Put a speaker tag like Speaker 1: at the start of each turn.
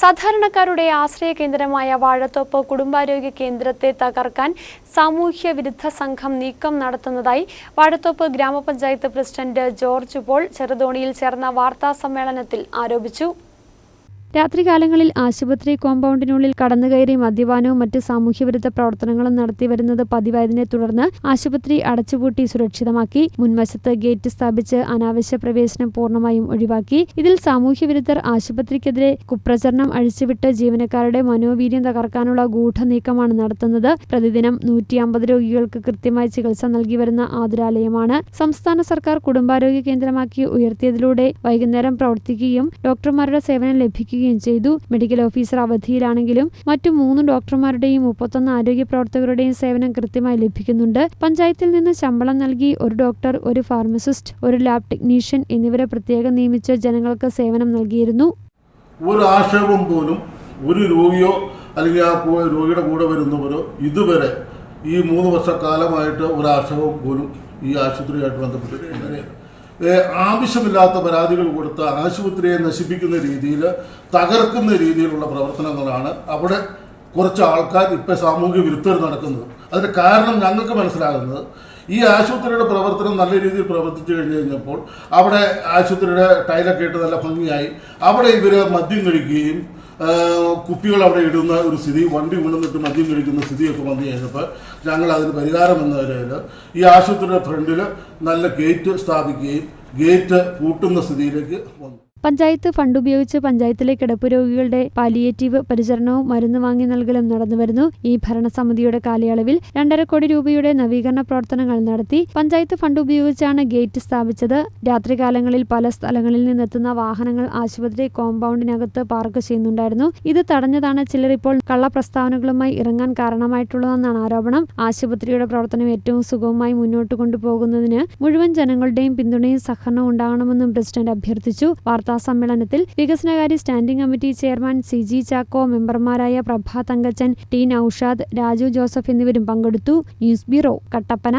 Speaker 1: സാധാരണക്കാരുടെ ആശ്രയ കേന്ദ്രമായ വാഴത്തോപ്പ് കുടുംബാരോഗ്യ കേന്ദ്രത്തെ തകർക്കാൻ സാമൂഹ്യ വിരുദ്ധ സംഘം നീക്കം നടത്തുന്നതായി വാഴത്തോപ്പ് ഗ്രാമപഞ്ചായത്ത് പ്രസിഡന്റ് ജോർജ് പോൾ ചെറുതോണിയിൽ ചേർന്ന വാർത്താ സമ്മേളനത്തിൽ ആരോപിച്ചു. രാത്രികാലങ്ങളിൽ ആശുപത്രി കോമ്പൗണ്ടിനുള്ളിൽ കടന്നുകയറി മദ്യപാനവും മറ്റ് സാമൂഹ്യവിരുദ്ധ പ്രവർത്തനങ്ങളും നടത്തിവരുന്നത് പതിവായതിനെ തുടർന്ന് ആശുപത്രി അടച്ചുപൂട്ടി സുരക്ഷിതമാക്കി. മുൻവശത്ത് ഗേറ്റ് സ്ഥാപിച്ച് അനാവശ്യ പ്രവേശനം പൂർണമായും ഒഴിവാക്കി. ഇതിൽ സാമൂഹ്യവിരുദ്ധർ ആശുപത്രിക്കെതിരെ കുപ്രചരണം അഴിച്ചുവിട്ട് ജീവനക്കാരുടെ മനോവീര്യം തകർക്കാനുള്ള ഗൂഢനീക്കമാണ് നടത്തുന്നത്. പ്രതിദിനം നൂറ്റി അമ്പത് രോഗികൾക്ക് കൃത്യമായി ചികിത്സ നൽകി വരുന്ന ആതുരാലയമാണ്. സംസ്ഥാന സർക്കാർ കുടുംബാരോഗ്യ കേന്ദ്രമാക്കി ഉയർത്തിയതിലൂടെ വൈകുന്നേരം പ്രവർത്തിക്കുകയും ഡോക്ടർമാരുടെ സേവനം ലഭിക്കുകയും ചെയ്തു. മെഡിക്കൽ ഓഫീസർ അവധിയിലാണെങ്കിലും മറ്റു മൂന്ന് ഡോക്ടർമാരുടെയും മുപ്പത്തൊന്ന് ആരോഗ്യ പ്രവർത്തകരുടെയും സേവനം കൃത്യമായി ലഭിക്കുന്നുണ്ട്. പഞ്ചായത്തിൽ നിന്ന് ശമ്പളം നൽകി ഒരു ഡോക്ടർ ഒരു ഫാർമസിസ്റ്റ് ഒരു ലാബ് ടെക്നീഷ്യൻ എന്നിവരെ പ്രത്യേകം നിയമിച്ച് ജനങ്ങൾക്ക് സേവനം നൽകിയിരുന്നു.
Speaker 2: ഒരു ആക്ഷേപം പോലും ഒരു രോഗിയോ അല്ലെങ്കിൽ ആ രോഗിയുടെ കൂടെ വരുന്നവരോ ഇതുവരെ ഈ മൂന്ന് വർഷക്കാലമായിട്ട് ഒരു ആക്ഷേപം പോലും ഈ ആശുപത്രിയായിട്ട് ഏ, ആവശ്യമില്ലാത്ത പരാതികൾ കൊടുത്ത് ആശുപത്രിയെ നശിപ്പിക്കുന്ന രീതിയിൽ തകർക്കുന്ന രീതിയിലുള്ള പ്രവർത്തനങ്ങളാണ് അവിടെ കുറച്ച് ആൾക്കാർ ഇപ്പം സാമൂഹ്യ വിരുദ്ധർ നടക്കുന്നത്. അതിന് കാരണം ഞങ്ങൾക്ക് മനസ്സിലാകുന്നത് ഈ ആശുപത്രിയുടെ പ്രവർത്തനം നല്ല രീതിയിൽ പ്രവർത്തിച്ചു കഴിഞ്ഞ് കഴിഞ്ഞപ്പോൾ അവിടെ ആശുപത്രിയുടെ ടൈലൊക്കെ ഇട്ട് നല്ല ഭംഗിയായി അവിടെ ഇവർ മദ്യം കഴിക്കുകയും കുപ്പികൾ അവിടെ ഇടുന്ന ഒരു സ്ഥിതി വണ്ടി കൊണ്ടുവന്നിട്ട് മദ്യം കഴിക്കുന്ന സ്ഥിതിയൊക്കെ വന്നു കഴിഞ്ഞപ്പോൾ ഞങ്ങൾ അതിന് പരിഹാരം എന്ന ഈ ആശുപത്രിയുടെ ഫ്രണ്ടിൽ നല്ല ഗേറ്റ് സ്ഥാപിക്കുകയും ഗേറ്റ് പൂട്ടുന്ന സ്ഥിതിയിലേക്ക് വന്നു.
Speaker 1: പഞ്ചായത്ത് ഫണ്ട് ഉപയോഗിച്ച് പഞ്ചായത്തിലെ കിടപ്പ് രോഗികളുടെ പാലിയേറ്റീവ് പരിചരണവും മരുന്ന് വാങ്ങി നൽകലും നടന്നുവരുന്നു. ഈ ഭരണസമിതിയുടെ കാലയളവിൽ രണ്ടര കോടി രൂപയുടെ നവീകരണ പ്രവർത്തനങ്ങൾ നടത്തി പഞ്ചായത്ത് ഫണ്ട് ഉപയോഗിച്ചാണ് ഗേറ്റ് സ്ഥാപിച്ചത്. രാത്രികാലങ്ങളിൽ പല സ്ഥലങ്ങളിൽ നിന്നെത്തുന്ന വാഹനങ്ങൾ ആശുപത്രി കോമ്പൗണ്ടിനകത്ത് പാർക്ക് ചെയ്യുന്നുണ്ടായിരുന്നു. ഇത് തടഞ്ഞതാണ് ചിലർ ഇപ്പോൾ കള്ളപ്രസ്താവനകളുമായി ഇറങ്ങാൻ കാരണമായിട്ടുള്ളതെന്നാണ് ആരോപണം. ആശുപത്രിയുടെ പ്രവർത്തനം ഏറ്റവും സുഗമമായി മുന്നോട്ട് കൊണ്ടുപോകുന്നതിന് മുഴുവൻ ജനങ്ങളുടെയും പിന്തുണയും സഹകരണവും ഉണ്ടാകണമെന്നും പ്രസിഡന്റ് അഭ്യർത്ഥിച്ചു. വാർത്താ സമ്മേളനത്തിൽ വികസനകാര്യ standing committee chairman C G Chacko മെമ്പർമാരായ പ്രഭാ തങ്കച്ചൻ ടി നൌഷാദ് രാജു ജോസഫ് എന്നിവരും പങ്കെടുത്തു. News bureau Kattappana.